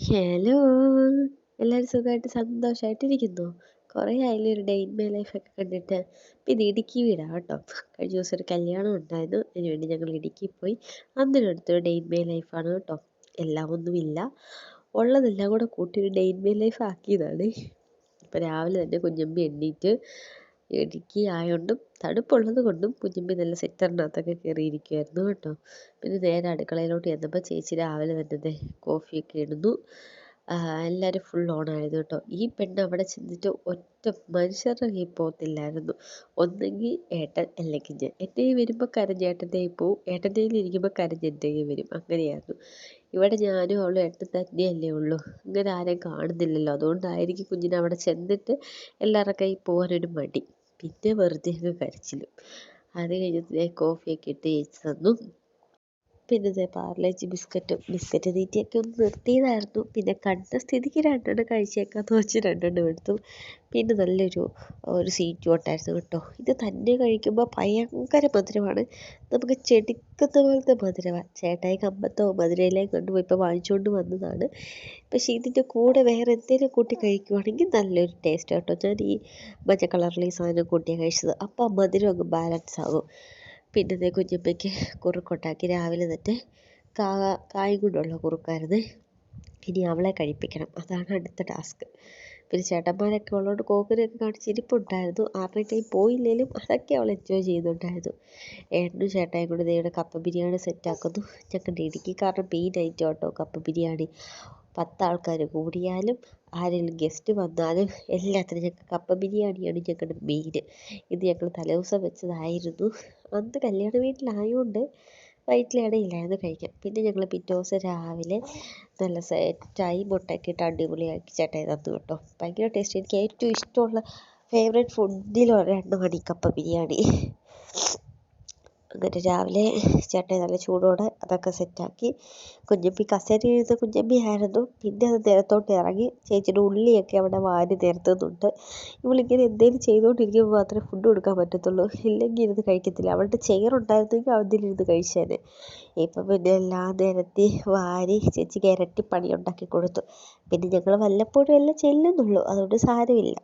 Hello എല്ലാവരും സുഖമായിട്ട് സന്തോഷമായിട്ടിരിക്കുന്നു കുറേ ആയില്ലേ ഒരു ഡേ ഇൻ മൈ ലൈഫൊക്കെ കണ്ടിട്ട്. പിന്നെ ഇടുക്കി വീടാണ് കേട്ടോ. കഴിഞ്ഞ ദിവസം ഒരു കല്യാണം ഉണ്ടായിരുന്നു. അതിനു വേണ്ടി ഞങ്ങൾ ഇടുക്കി പോയി. അന്നിനെടുത്തൊരു ഡേ ഇൻ മൈ ലൈഫാണ് കേട്ടോ. എല്ലാം ഒന്നുമില്ല ഉള്ളതെല്ലാം കൂടെ കൂട്ടി ഒരു ഡേ ഇൻ മൈ ലൈഫ് ആക്കിയതാണ്. ഇപ്പം രാവിലെ തന്നെ കുഞ്ഞമ്മി എണ്ണീറ്റ് ഇടുക്കി ആയതുകൊണ്ടും തണുപ്പുള്ളത് കൊണ്ടും കുഞ്ഞുമ്മി നല്ല സെറ്ററിനകത്തൊക്കെ കയറിയിരിക്കുമായിരുന്നു കേട്ടോ. പിന്നെ നേരെ അടുക്കളയിലോട്ട് ചെന്നപ്പോൾ ചേച്ചി രാവിലെ തന്നെ കോഫിയൊക്കെ ഇടുന്നു. എല്ലാവരും ഫുൾ ഓണായിരുന്നു കേട്ടോ. ഈ പെണ്ണ് അവിടെ ചെന്നിട്ട് ഒറ്റ മനുഷ്യരുടെ കയ്യിൽ പോകത്തില്ലായിരുന്നു. ഒന്നെങ്കിൽ ഏട്ടൻ അല്ലെങ്കിൽ ഞാൻ. എന്റെ കയ്യിൽ വരുമ്പോൾ കരഞ്ഞ് ഏട്ടന്റെ കയ്യിൽ പോവും. ഏട്ടന്റെ കയ്യിൽ ഇരിക്കുമ്പോൾ കരഞ്ഞ് എന്റെ കയ്യിൽ വരും. അങ്ങനെയായിരുന്നു. ഇവിടെ ഞാനും അവളും ഏട്ടൻ തന്നെയല്ലേ ഉള്ളൂ. ഇങ്ങനെ ആരെയും കാണുന്നില്ലല്ലോ. അതുകൊണ്ടായിരിക്കും കുഞ്ഞിനെ അവിടെ ചെന്നിട്ട് എല്ലാവരുടെ കയ്യിൽ പോകാനൊരു മടി. പിന്നെ വെറുതെ അങ്ങ് കരച്ചിലും. അത് കഴിഞ്ഞ് കോഫിയൊക്കെ ഇട്ട് ചേച്ചി തന്നു. പിന്നെ ഇതേ പാർലേജി ബിസ്ക്കറ്റും ബിസ്ക്കറ്റ് തീറ്റയൊക്കെ ഒന്ന് നിർത്തിയതായിരുന്നു. പിന്നെ കണ്ട സ്ഥിതിക്ക് രണ്ടെണ്ണം കഴിച്ചേക്കാന്ന് വെച്ച് രണ്ടെണ്ണം എടുത്തു. പിന്നെ നല്ലൊരു ഒരു സീറ്റും ഉണ്ടായിരുന്നു കേട്ടോ. ഇത് തന്നെ കഴിക്കുമ്പോൾ ഭയങ്കര മധുരമാണ്. നമുക്ക് ചെടിക്കുന്ന പോലത്തെ മധുരമാണ് ചേട്ടായി കമ്പത്തോ മധുരയിലേക്ക് കൊണ്ടുപോയി ഇപ്പോൾ വാങ്ങിച്ചുകൊണ്ട് വന്നതാണ്. പക്ഷേ ഇതിന്റെ കൂടെ വേറെ എന്തെങ്കിലും കൂട്ടി കഴിക്കുവാണെങ്കിൽ നല്ലൊരു ടേസ്റ്റ് കേട്ടോ ഞാൻ ഈ മഞ്ഞ കളറിൽ ഈ സാധനം കൂട്ടിയാണ് കഴിച്ചത്. അപ്പോൾ മധുരം അങ്ങ് ബാലൻസ് ആകും. പിന്നെ ദേ കുഞ്ഞമ്മയ്ക്ക് കുറുക്കുണ്ടാക്കി രാവിലെ തന്നെ കായും കൊണ്ടുള്ള കുറുക്കായിരുന്നു. ഇനി അവളെ കഴിപ്പിക്കണം. അതാണ് അടുത്ത ടാസ്ക്. പിന്നെ ചേട്ടന്മാരൊക്കെ ഉള്ളതുകൊണ്ട് കോക്കിനെയൊക്കെ കാണിച്ച് ഇരിപ്പുണ്ടായിരുന്നു. ആരുടെ ടൈം പോയില്ലെങ്കിലും അതൊക്കെ അവൾ എൻജോയ് ചെയ്യുന്നുണ്ടായിരുന്നു ഏട്ടനും ചേട്ടായും കൂടി ഇവിടെ കപ്പ ബിരിയാണി സെറ്റാക്കുന്നു ഞങ്ങളുടെ ഇടുക്കിക്കാരുടെ മെയിൻ ഐറ്റം കേട്ടോ കപ്പ ബിരിയാണി. പത്താൾക്കാർ കൂടിയാലും ആരെങ്കിലും ഗസ്റ്റ് വന്നാലും എല്ലാത്തിനും ഞങ്ങൾക്ക് കപ്പ ബിരിയാണിയാണ് ഞങ്ങളുടെ മെയിൻ ഇത് ഞങ്ങൾ തലേദിവസം വെച്ചതായിരുന്നു. അന്ന് കല്യാണ വീട്ടിലായതുകൊണ്ട് വയറ്റിൽ ഇടയില്ലായിരുന്നു കഴിക്കാൻ. പിന്നെ ഞങ്ങൾ പിറ്റേ ദിവസം രാവിലെ നല്ല സെറ്റായി മുട്ടയൊക്കെ ഇട്ട് അടിപൊളിയാക്കി ചേട്ടായി തന്നു കേട്ടോ. ഭയങ്കര ടേസ്റ്റ് എനിക്ക് ഏറ്റവും ഇഷ്ടമുള്ള ഫേവറേറ്റ് ഫുഡിൽ ഒരെണ്ണമാണ് ഈ കപ്പ ബിരിയാണി. അങ്ങനെ രാവിലെ ചേട്ടൻ നല്ല ചൂടോടെ അതൊക്കെ സെറ്റാക്കി കുഞ്ഞമ്മി കസേരയിലിരുന്ന കുഞ്ഞമ്മി ആയിരുന്നു. പിന്നെ അത് നിലത്തോട്ട് ഇറങ്ങി ചേച്ചിയുടെ ഉള്ളിയൊക്കെ അവിടെ വാരി നിരത്തുന്നുണ്ട് ഇവളിങ്ങനെ എന്തെങ്കിലും ചെയ്തുകൊണ്ടിരിക്കുമ്പോൾ മാത്രമേ ഫുഡ് കൊടുക്കാൻ പറ്റത്തുള്ളൂ. ഇല്ലെങ്കിൽ ഇരുന്ന് കഴിക്കത്തില്ല. അവളുടെ ചെയർ ഉണ്ടായിരുന്നെങ്കിൽ അതിലിരുന്ന് കഴിച്ചേനെ. ഇപ്പം പിന്നെ എല്ലാം നിരത്തി വാരി ചേച്ചിക്ക് ഇരട്ടി പണി ഉണ്ടാക്കി കൊടുത്തു. പിന്നെ ഞങ്ങൾ വല്ലപ്പോഴും എല്ലാം ചെല്ലുന്നുള്ളൂ. അതുകൊണ്ട് സാരമില്ല.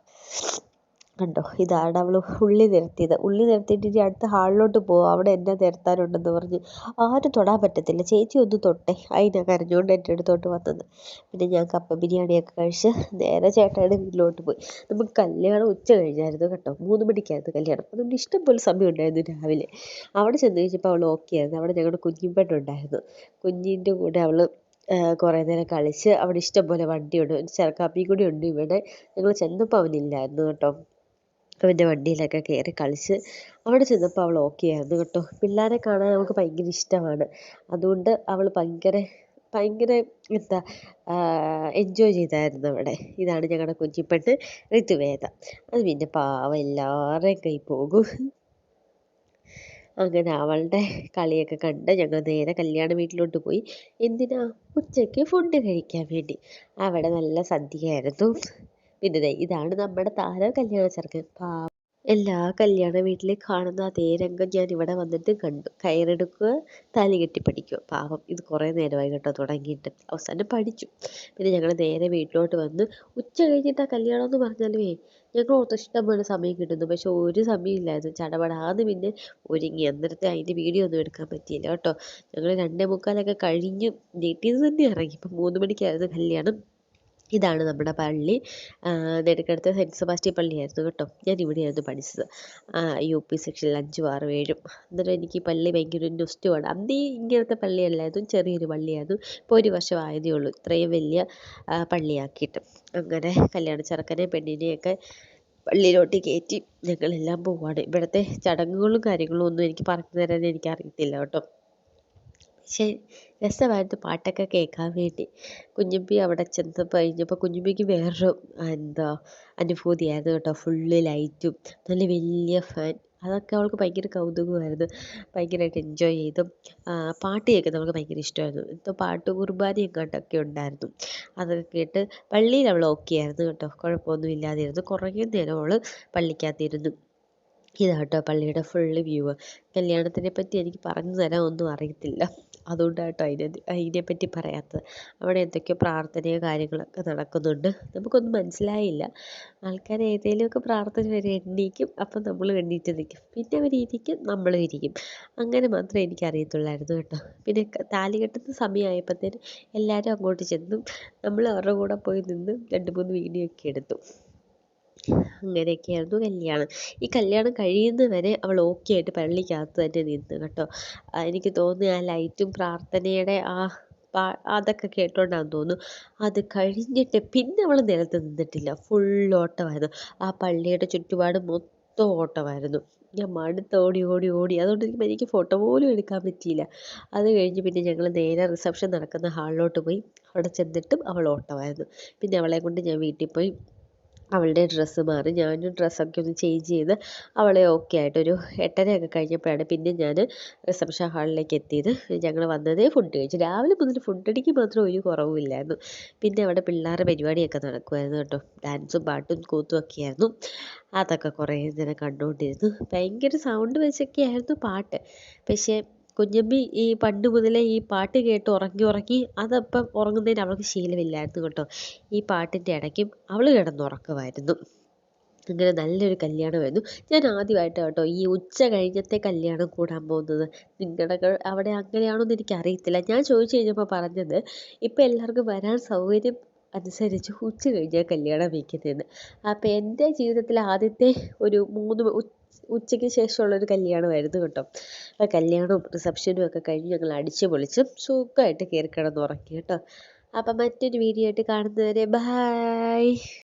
കണ്ടോ? ഇതാണ് അവൾ ഉള്ളി നിരത്തിയത്. ഉള്ളി നിരത്തിയിട്ട് ഇനി അടുത്ത ഹാളിലോട്ട് പോകും അവിടെ എന്നെ നിരത്താനുണ്ടെന്ന് പറഞ്ഞ്. ആരും തൊടാൻ പറ്റത്തില്ല. ചേച്ചി ഒന്ന് തൊട്ടെ. അതിനാ കരഞ്ഞുകൊണ്ട് എന്റെ അടുത്തോട്ട് വന്നത്. പിന്നെ ഞാൻ കപ്പ ബിരിയാണിയൊക്കെ കഴിച്ച് നേരെ ചേട്ടായുടെ വീട്ടിലോട്ട് പോയി. നമുക്ക് കല്യാണം ഉച്ച കഴിഞ്ഞായിരുന്നു കേട്ടോ. മൂന്ന് മണിക്കായിരുന്നു കല്യാണം. അതുകൊണ്ട് ഇഷ്ടംപോലെ സമയം ഉണ്ടായിരുന്നു രാവിലെ. അവിടെ ചെന്ന് കഴിഞ്ഞപ്പോൾ അവൾ ഓക്കെ ആയിരുന്നു. അവിടെ ഞങ്ങളുടെ കുഞ്ഞിപ്പെട്ടുണ്ടായിരുന്നു കുഞ്ഞിന്റെ കൂടെ അവൾ കുറേ നേരം കളിച്ച് അവിടെ ഇഷ്ടംപോലെ വണ്ടിയുണ്ട്. ചെറുക്കാപ്പിയും കൂടി ഉണ്ട് ഇവിടെ. ഞങ്ങൾ ചെന്നപ്പോൾ അവനില്ലായിരുന്നു കേട്ടോ. അവന്റെ വണ്ടിയിലൊക്കെ കയറി കളിച്ച് അവിടെ ചെന്നപ്പോൾ അവൾ ഓക്കെ ആയിരുന്നു കേട്ടോ. പിള്ളേരെ കാണാൻ നമുക്ക് ഭയങ്കര ഇഷ്ടമാണ്. അതുകൊണ്ട് അവൾ ഭയങ്കര ഭയങ്കര എന്താ എൻജോയ് ചെയ്തായിരുന്നു അവിടെ. ഇതാണ് ഞങ്ങളുടെ കുഞ്ഞിപ്പെട്ട് ഋതുവേദ. അത് പിന്നെ പാവം എല്ലാവരുടെയും കൈ പോകും. അങ്ങനെ അവളുടെ കളിയൊക്കെ കണ്ട് ഞങ്ങൾ നേരെ കല്യാണ വീട്ടിലോട്ട് പോയി. എന്തിനാ? ഉച്ചയ്ക്ക് ഫുഡ് കഴിക്കാൻ വേണ്ടി. അവിടെ നല്ല സദ്യയായിരുന്നു. പിന്നെ ഇതാണ് നമ്മുടെ താര കല്യാണ ചെറുക്കൻ എല്ലാ കല്യാണ വീട്ടിലും കാണുന്ന അതേ രംഗം ഞാൻ ഇവിടെ വന്നിട്ട് കണ്ടു. കയറെടുക്കുക താലി കെട്ടി പഠിക്കുക. പാവം ഇത് കുറേ നേരമായി കേട്ടോ തുടങ്ങിയിട്ട്. അവസാനം പഠിച്ചു. പിന്നെ ഞങ്ങൾ നേരെ വീട്ടിലോട്ട് വന്ന് ഉച്ച കഴിഞ്ഞിട്ടാണ് കല്യാണം എന്ന് പറഞ്ഞാലുമേ ഞങ്ങൾ ഒത്തിഷ്ടമാണ് സമയം കിട്ടുന്നു. പക്ഷെ ഒരു സമയമില്ലായിരുന്നു ചടപടാന്ന് പിന്നെ ഒരുങ്ങി. അന്നേരത്തെ അതിന്റെ വീഡിയോ ഒന്നും എടുക്കാൻ പറ്റിയില്ല കേട്ടോ. ഞങ്ങൾ രണ്ടേ മുക്കാലൊക്കെ കഴിഞ്ഞു വീട്ടിൽ നിന്ന് തന്നെ ഇറങ്ങി. ഇപ്പം മൂന്ന് മണിക്കായിരുന്നു കല്യാണം. ഇതാണ് നമ്മുടെ പള്ളി. നെടുക്കടുത്ത് സെന്റ് സെബാസ്റ്റ്യൻ പള്ളിയായിരുന്നു കേട്ടോ. ഞാൻ ഇവിടെയായിരുന്നു പഠിച്ചത്. യു പി സെക്ഷനിൽ അഞ്ചും ആറും ഏഴും. അന്നേരം എനിക്ക് പള്ളി ഭയങ്കര ഒരു ഇഷ്ടമാണ് അന്ന് ഇങ്ങനത്തെ പള്ളിയല്ലായിരുന്നു. ചെറിയൊരു പള്ളിയായിരുന്നു. ഇപ്പോൾ ഒരു വർഷം ആയതേ ഉള്ളൂ. ഇത്രയും വലിയ പള്ളിയാക്കിയിട്ട്. അങ്ങനെ കല്യാണ ചെറുക്കനെ പെണ്ണിനെയൊക്കെ പള്ളിയിലോട്ട് കയറ്റി ഞങ്ങളെല്ലാം പോവാണ്. ഇവിടുത്തെ ചടങ്ങുകളും കാര്യങ്ങളും ഒന്നും എനിക്ക് പറഞ്ഞു തരാൻ എനിക്ക് അറിയത്തില്ല കേട്ടോ. രസമായിരുന്നു പാട്ടൊക്കെ കേൾക്കാൻ വേണ്ടി. കുഞ്ഞുമ്പി അവിടെ ചെന്നപ്പോൾ കഴിഞ്ഞപ്പോൾ കുഞ്ഞുമ്പിക്ക് വേറൊരു എന്താ അനുഭൂതിയായിരുന്നു കേട്ടോ. ഫുള്ള് ലൈറ്റും നല്ല വലിയ ഫാൻ അതൊക്കെ അവൾക്ക് ഭയങ്കര കൗതുകമായിരുന്നു. ഭയങ്കരമായിട്ട് എൻജോയ് ചെയ്തു. പാട്ട് കേൾക്കുന്നത് അവൾക്ക് ഭയങ്കര ഇഷ്ടമായിരുന്നു. എന്തോ പാട്ട് കുർബാന എങ്ങാണ്ടൊക്കെ ഉണ്ടായിരുന്നു. അതൊക്കെ കേട്ട് പള്ളിയിൽ അവൾ ഓക്കെ ആയിരുന്നു കേട്ടോ. കുഴപ്പമൊന്നും ഇല്ലാതിരുന്നു. കുറേ നേരം അവൾ പള്ളിക്കകത്തിരുന്നു. ഇതാട്ടോ പള്ളിയുടെ ഫുള്ള് വ്യൂ കല്യാണത്തിനെ പറ്റി എനിക്ക് പറഞ്ഞു തരാൻ ഒന്നും അറിയത്തില്ല. അതുകൊണ്ടാട്ടോ അതിനെ അതിനെപ്പറ്റി പറയാത്തത്. അവിടെ എന്തൊക്കെയോ പ്രാർത്ഥനയോ കാര്യങ്ങളൊക്കെ നടക്കുന്നുണ്ട്. നമുക്കൊന്നും മനസ്സിലായില്ല. ആൾക്കാർ ഏതെങ്കിലുമൊക്കെ പ്രാർത്ഥന വരെ എണ്ണീക്കും അപ്പം നമ്മൾ എണ്ണീറ്റ് നിൽക്കും. പിന്നെ അവർ ഇരിക്കും നമ്മളും ഇരിക്കും. അങ്ങനെ മാത്രമേ എനിക്ക് അറിയത്തുള്ളായിരുന്നു കേട്ടോ. പിന്നെ താലി കെട്ടുന്ന സമയമായപ്പോഴത്തേന് എല്ലാവരും അങ്ങോട്ട് ചെന്നു. നമ്മൾ അവരുടെ കൂടെ പോയി നിന്ന് രണ്ട് മൂന്ന് വീഡിയോ ഒക്കെ എടുത്തു. അങ്ങനെയൊക്കെയായിരുന്നു കല്യാണം. ഈ കല്യാണം കഴിയുന്നവരെ അവൾ ഓക്കെ ആയിട്ട് പള്ളിക്കകത്ത് തന്നെ നിന്നു കേട്ടോ. എനിക്ക് തോന്നുന്നു ആ ലൈറ്റും പ്രാർത്ഥനയുടെ ആ അതൊക്കെ കേട്ടോണ്ടാന്ന് തോന്നുന്നു. അത് കഴിഞ്ഞിട്ട് പിന്നെ അവൾ നിലത്ത് നിന്നിട്ടില്ല. ഫുൾ ഓട്ടമായിരുന്നു. ആ പള്ളിയുടെ ചുറ്റുപാട് മൊത്തം ഓട്ടമായിരുന്നു. ഞാൻ മടുത്ത് ഓടി ഓടി ഓടി. അതുകൊണ്ട് എനിക്ക് ഫോട്ടോ പോലും എടുക്കാൻ പറ്റിയില്ല. അത് കഴിഞ്ഞ് പിന്നെ ഞങ്ങൾ നേരെ റിസപ്ഷൻ നടക്കുന്ന ഹാളിലോട്ട് പോയി. അവിടെ ചെന്നിട്ടും അവൾ ഓട്ടമായിരുന്നു. പിന്നെ അവളെ കൊണ്ട് ഞാൻ വീട്ടിൽ പോയി അവളുടെ ഡ്രസ്സ് മാറി. ഞാനും ഡ്രസ്സൊക്കെ ഒന്ന് ചേഞ്ച് ചെയ്ത് അവളെ ഓക്കെ ആയിട്ട് ഒരു എട്ടരയൊക്കെ കഴിഞ്ഞപ്പോഴാണ് പിന്നെ ഞാൻ റിസപ്ഷൻ ഹാളിലേക്ക് എത്തിയത്. ഞങ്ങൾ വന്നതേ ഫുഡ് കഴിച്ചു. രാവിലെ മുതൽ ഫുഡ് ഫുഡടിക്ക് മാത്രം ഒരു കുറവുമില്ലായിരുന്നു പിന്നെ അവിടെ പിള്ളേരുടെ പരിപാടിയൊക്കെ നടക്കുമായിരുന്നു കേട്ടോ. ഡാൻസും പാട്ടും കൂത്തും ഒക്കെ ആയിരുന്നു. അതൊക്കെ കുറേ നേരം കണ്ടുകൊണ്ടിരുന്നു. ഭയങ്കര സൗണ്ട് വെച്ചൊക്കെ ആയിരുന്നു പാട്ട്. പക്ഷേ കുഞ്ഞമ്മി ഈ പണ്ട് മുതലേ ഈ പാട്ട് കേട്ട് ഉറങ്ങി ഉറങ്ങി അതപ്പം ഉറങ്ങുന്നതിന് അവൾക്ക് ശീലമില്ലായിരുന്നു കേട്ടോ. ഈ പാട്ടിന്റെ ഇടയ്ക്കും അവൾ കിടന്നുറക്കമായിരുന്നു. അങ്ങനെ നല്ലൊരു കല്യാണമായിരുന്നു. ഞാൻ ആദ്യമായിട്ട് കേട്ടോ ഈ ഉച്ച കഴിഞ്ഞത്തെ കല്യാണം കൂടാൻ പോകുന്നത്. നിങ്ങളുടെ അവിടെ അങ്ങനെയാണോ എന്ന് എനിക്കറിയത്തില്ല. ഞാൻ ചോദിച്ചു കഴിഞ്ഞപ്പോൾ പറഞ്ഞത് ഇപ്പം എല്ലാവർക്കും വരാൻ സൗകര്യം അനുസരിച്ച് ഉച്ച കഴിഞ്ഞാൽ കല്യാണം വയ്ക്കുന്നതെന്ന് അപ്പോൾ എന്റെ ജീവിതത്തിലെ ആദ്യത്തെ ഒരു മൂന്ന് ഉച്ചയ്ക്ക് ശേഷമുള്ളൊരു കല്യാണമായിരുന്നു കേട്ടോ. ആ കല്യാണവും റിസപ്ഷനും ഒക്കെ കഴിഞ്ഞ് ഞങ്ങൾ അടിച്ച് പൊളിച്ച് സുഖമായിട്ട് കയറി കിടന്നുറങ്ങി കേട്ടോ. അപ്പം മറ്റൊരു വീഡിയോ ആയിട്ട് കാണുന്നവരെ ബായ്